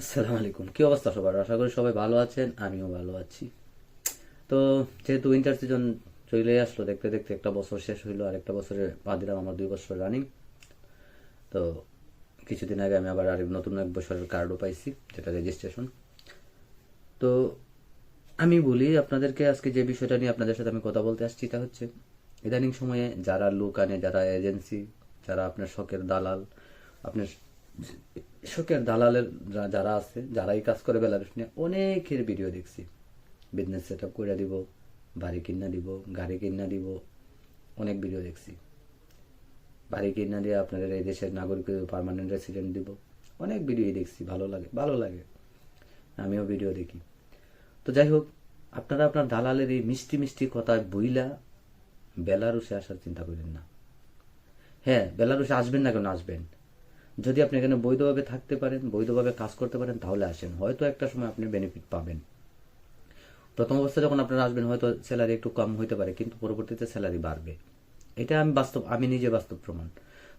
আসসালামু আলাইকুম। কি অবস্থা সবার? আশা করি সবাই ভালো আছেন, আমিও ভালো আছি। তো যেহেতু উইন্টার সিজন চলে আসলো, দেখতে দেখতে একটা বছর শেষ হইল আর একটা বছরে পা দিলাম, আমার দুই বছর রানিং তো কিছুদিন আগে আমি আবার আরেক নতুন এক বছরের কার্ডও পাইছি, যেটা রেজিস্ট্রেশন তো আমি বলি, আপনাদেরকে আজকে যে বিষয়টা নিয়ে আপনাদের সাথে আমি কথা বলতে আসছি তা হচ্ছে ইদানিং সময়ে যারা লোক আনে, যারা এজেন্সি যারা আপনার শখের দালাল, আপনার শখের দালালের যারা আছে, যারাই কাজ করে বেলারুস নিয়ে অনেকের ভিডিও দেখছি। বিজনেস সেট আপ করে দিব, বাড়ি কিনা দিব, গাড়ি কিনা দিব, অনেক ভিডিও দেখছি। বাড়ি কিনা দিয়ে আপনাদের এই দেশের নাগরিক পার্মানেন্ট রেসিডেন্ট দিব। অনেক ভিডিওই দেখছি, ভালো লাগে ভালো লাগে। আমিও ভিডিও দেখি। তো যাই হোক, আপনারা আপনার দালালের এই মিষ্টি মিষ্টি কথায় বইলা বেলারুসে আসার চিন্তা করেন না। হ্যাঁ বেলারুসে আসবেন না কেন? আসবেন। যদি আপনি এখানে বৈধভাবে থাকতে পারেন, বৈধভাবে কাজ করতে পারেন, তাহলে আসেন। হয়তো একটা সময় আপনি বেনিফিট পাবেন। প্রথম অবস্থায় যখন আপনারা আসবেন, হয়তো স্যালারি একটু কম হইতে পারে, কিন্তু পরবর্তীতে স্যালারি বাড়বে। এটা আমি বাস্তব, আমি নিজে বাস্তব প্রমাণ।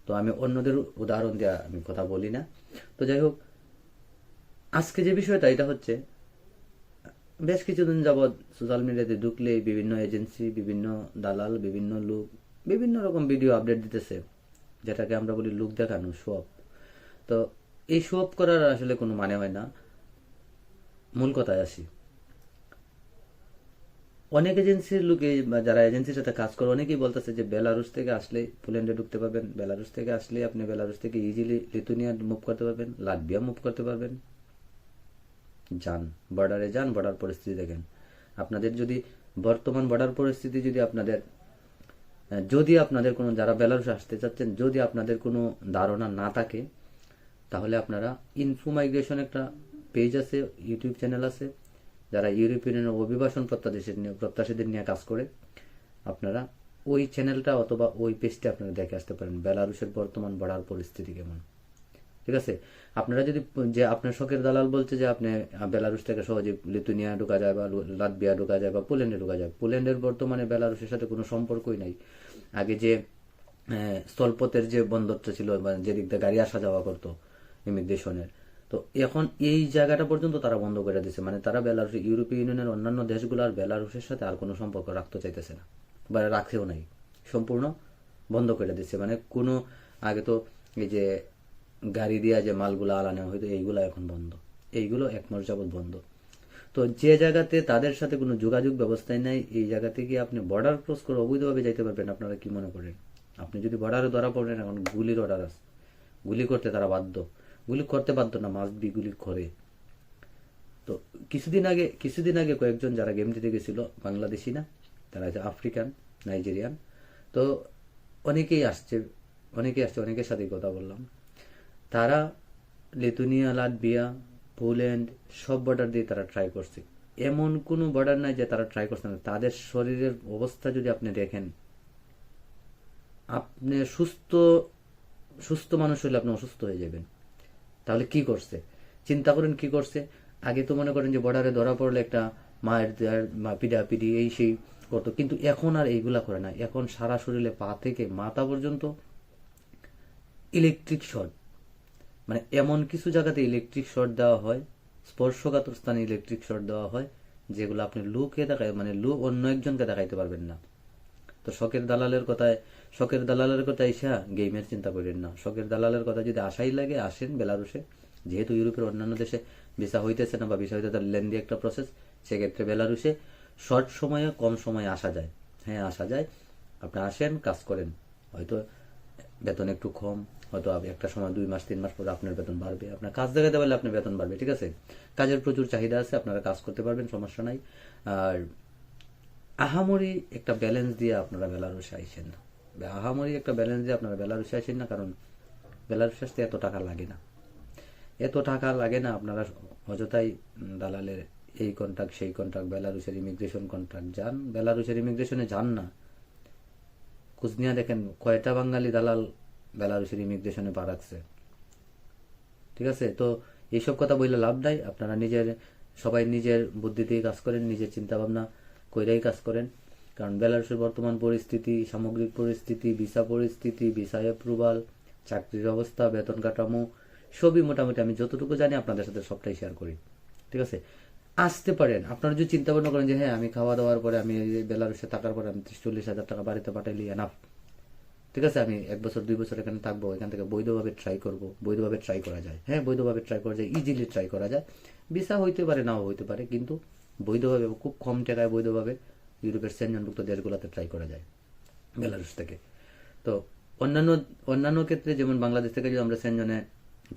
তো আমি অন্যদের উদাহরণ দেওয়া আমি কথা বলি না। তো যাই হোক, আজকে যে বিষয়টা, এটা হচ্ছে, বেশ কিছুদিন যাবৎ সোশ্যাল মিডিয়াতে ঢুকলে বিভিন্ন এজেন্সি বিভিন্ন দালাল, বিভিন্ন লোক, বিভিন্ন রকম ভিডিও আপডেট দিতেছে, যেটাকে আমরা বলি লুক দেখানো শোপ তো এই শোপ করার আসলে কোনো মানে হয় না। মূল কথায় আসি। অনেক এজেন্সির লোকে যারা এজেন্সির সাথে কাজ করে, অনেকেই বলতেছে যে বেলারুস থেকে আসলে পোল্যান্ডে ঢুকতে পারবেন। বেলারুস থেকে আসলে আপনি বেলারুস থেকে ইজিলি লিথুনিয়া মুভ করতে পারবেন, লাটভিয়া মুভ করতে পারবেন। যান বর্ডারে যান বর্ডার পরিস্থিতি দেখেন। আপনাদের যদি, বর্তমান বর্ডার পরিস্থিতি যদি আপনাদের যদি আপনাদের কোনো, যারা বেলারুস আসতে চাচ্ছেন, যদি আপনাদের কোনো ধারণা না থাকে তাহলে আপনারা ইনফো মাইগ্রেশন একটা পেজ আছে ইউটিউব চ্যানেল আছে, যারা ইউরোপিয়ান অভিবাসন প্রত্যাশীদের নিয়ে প্রত্যাশীদের নিয়ে কাজ করে, আপনারা ওই চ্যানেলটা অথবা ওই পেজটা আপনারা দেখে আসতে পারেন বেলারুসের বর্তমান বর্ডার পরিস্থিতি কেমন। ঠিক আছে? আপনারা যদি যে আপনার শখের দালাল বলছে যে আপনি বেলারুস থেকে সহজে লিথুনিয়া ঢোকা যায় বা লাটভিয়া ঢোকা যায় বা পোল্যান্ডে ঢোকা যায়, পোল্যান্ডের বর্তমানে বেলারুসের সাথে কোনো সম্পর্কই নাই। আগে যে স্থলপথের যে বন্দরটা ছিল বা যেদিক দিয়ে গাড়ি আসা যাওয়া করতো ইমিগ্রেশনের তো এখন এই জায়গাটা পর্যন্ত তারা বন্ধ করে দিয়েছে মানে তারা বেলারুস ইউরোপীয় ইউনিয়নের অন্যান্য দেশগুলো আর বেলারুসের সাথে আর কোনো সম্পর্ক রাখতে চাইতেছে না। বা রাখেও নাই। সম্পূর্ণ বন্ধ করে দিচ্ছে মানে কোনো, আগে তো এই যে গাড়ি দিয়া যে মালগুলো আলানো হয়তো এইগুলো এখন বন্ধ। এইগুলো এক মাস যাবৎ বন্ধ। তো যে জায়গাতে তাদের সাথে কোনো যোগাযোগ ব্যবস্থাই নাই, এই জায়গাতে থেকে আপনি বর্ডার ক্রস করে অবৈধভাবে যাইতে পারবেন? আপনারা কি মনে করেন? আপনি যদি বর্ডারে ধরা পড়েন, এখন গুলির অর্ডার আছে। গুলি করতে তারা বাধ্য। গুলি করতে বাধ্য না মাস বি গুলি করে। তো কিছুদিন আগে কিছুদিন আগে কয়েকজন যারা গেম দিতে গেছিল, বাংলাদেশি না, তারা হচ্ছে আফ্রিকান নাইজেরিয়ান তো অনেকেই আসছে অনেকেই আসছে, অনেকের সাথেই কথা বললাম। তারা লিথুনিয়া, লাটভিয়া, পোল্যান্ড, সব বর্ডার দিয়ে তারা ট্রাই করছে। এমন কোনো বর্ডার নাই যে তারা ট্রাই করছে না। তাদের শরীরের অবস্থা যদি আপনি দেখেন, আপনি সুস্থ সুস্থ মানুষ হলে আপনি অসুস্থ হয়ে যাবেন। তাহলে কি করছে? চিন্তা করেন কি করছে? আগে তো মনে করেন যে বর্ডারে ধরা পড়লে একটা মায়ের দেয়ার, মা পিডা পিডি এই সেই করতো। কিন্তু এখন আর এইগুলা করে না। এখন সারা শরীরে পা থেকে মাথা পর্যন্ত ইলেকট্রিক শর্ট মানে এমন কিছু জায়গাতে ইলেকট্রিক শর্ট দেওয়া হয়, স্পর্শকাতর স্থানে ইলেকট্রিক শর্ট দেওয়া হয়, যেগুলো আপনি লুকে দেখায় মানে লুক অন্য একজনকে দেখাইতে পারবেন না। তো শখের দালালের কথায়, শখের দালালের কথা ইসা গেমের চিন্তা করেন না। শখের দালালের কথা যদি আশাই লাগে, আসেন বেলারুসে যেহেতু ইউরোপের অন্যান্য দেশে ভিসা হইতেছে না বা ভিসা হইতে তার লেন্দি একটা প্রসেস সেক্ষেত্রে বেলারুসে শর্ট সময়ে, কম সময়ে আসা যায়। হ্যাঁ আসা যায়। আপনি আসেন, কাজ করেন। হয়তো বেতন একটু কম, হয়তো একটা সময় দুই মাস, তিন মাস পরে আপনার বেতন বাড়বে। আপনার কাজ দেখাতে পারলে আপনার বেতন বাড়বে, ঠিক আছে? কাজের প্রচুর চাহিদা আছে, আপনারা কাজ করতে পারবেন, সমস্যা নাই। আর আহামরি একটা ব্যালেন্স দিয়ে আপনারা বেলারুসে আইসেন না। আহামরি একটা ব্যালেন্স দিয়ে আপনারা বেলারুসে আসেন না, কারণ বেলারুসে আসতে এত টাকা লাগে না। এত টাকা লাগে না আপনারা অযথাই দালালের এই কন্ট্রাক্ট সেই কন্ট্রাক্ট বেলারুসের ইমিগ্রেশন কন্ট্রাক্ট যান। বেলারুসের ইমিগ্রেশনে যান না। কুচনিয়া দেখেন কয়টা বাঙালি দালাল বেলারুসের ইমিগ্রেশনে পা রাখছে। ঠিক আছে? তো এইসব কথা বললে লাভ নাই। আপনারা নিজের, সবাই নিজের বুদ্ধি দিয়ে কাজ করেন, নিজের চিন্তা ভাবনা কইরাই কাজ করেন। কারণ বেলারুসের বর্তমান পরিস্থিতি, সামগ্রিক পরিস্থিতি, ভিসা পরিস্থিতি, ভিসা অ্যাপ্রুভাল চাকরির অবস্থা, বেতন কাঠামো, সবই মোটামুটি আমি যতটুকু জানি আপনাদের সাথে সবটাই শেয়ার করি। ঠিক আছে? আসতে পারেন। আপনারা যদি চিন্তা ভাবনা করেন যে হ্যাঁ আমি খাওয়া দাওয়ার পরে আমি এই বেলারুসে থাকার পরে আমি চল্লিশ হাজার টাকা বাড়িতে পাঠাইলি এনাফ ঠিক আছে? আমি এক বছর, দুই বছর এখানে থাকব, এখান থেকে বৈধভাবে ট্রাই করব, বৈধভাবে ট্রাই করা যায়। হ্যাঁ বৈধভাবে ট্রাই করা যায় ইজিলি ট্রাই করা যায়। ভিসা হইতে পারে, নাও হইতে পারে, কিন্তু বৈধভাবে খুব কম টাকায় বৈধভাবে ইউরোপের সেনজনভুক্ত দেশগুলোতে ট্রাই করা যায় বেলারুস থেকে। তো অন্যান্য অন্যান্য ক্ষেত্রে যেমন বাংলাদেশ থেকে যদি আমরা সেনজনে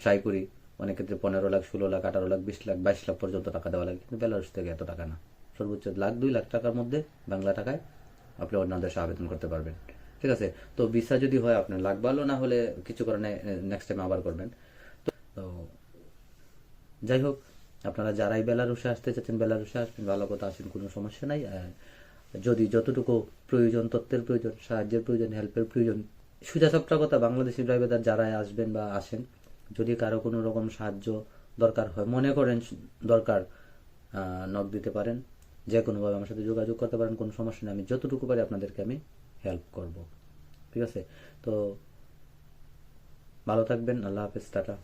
ট্রাই করি, অনেক ক্ষেত্রে পনেরো লাখ, ষোলো লাখ, আঠারো লাখ, বিশ লাখ, বাইশ লাখ পর্যন্ত টাকা দেওয়া লাগে, কিন্তু বেলারুস থেকে এত টাকা না। সর্বোচ্চ লাখ, দুই লাখ টাকার মধ্যে বাংলা টাকায় আপনি অন্য দেশে আবেদন করতে পারবেন। ঠিক আছে? তো ভিসা যদি হয়, আপনার লাখ ভালো না হলে কিছু কারণে নেক্সট টাইম আবার করবেন। তো, যাই হোক আপনারা যারাই বেলারুসে আসতে চাচ্ছেন বেলারুসে আসবেন, ভালো কথা, আসেন, কোনো সমস্যা নাই। যদি যতটুকু প্রয়োজন, তথ্যের প্রয়োজন, সাহায্যের প্রয়োজন হেল্পের প্রয়োজন, সুজা সবটা কথা, বাংলাদেশি ড্রাইভার যারাই আসবেন বা আসেন, যদি কারও কোনো রকম সাহায্য দরকার হয়, মনে করেন দরকার নক দিতে পারেন যে কোনোভাবে আমার সাথে যোগাযোগ করতে পারেন, কোনো সমস্যা নেই, আমি যতটুকু পারি আপনাদেরকে আমি হেল্প করব। ঠিক আছে? তো ভালো থাকবেন, আল্লাহ হাফেজ, টাটা।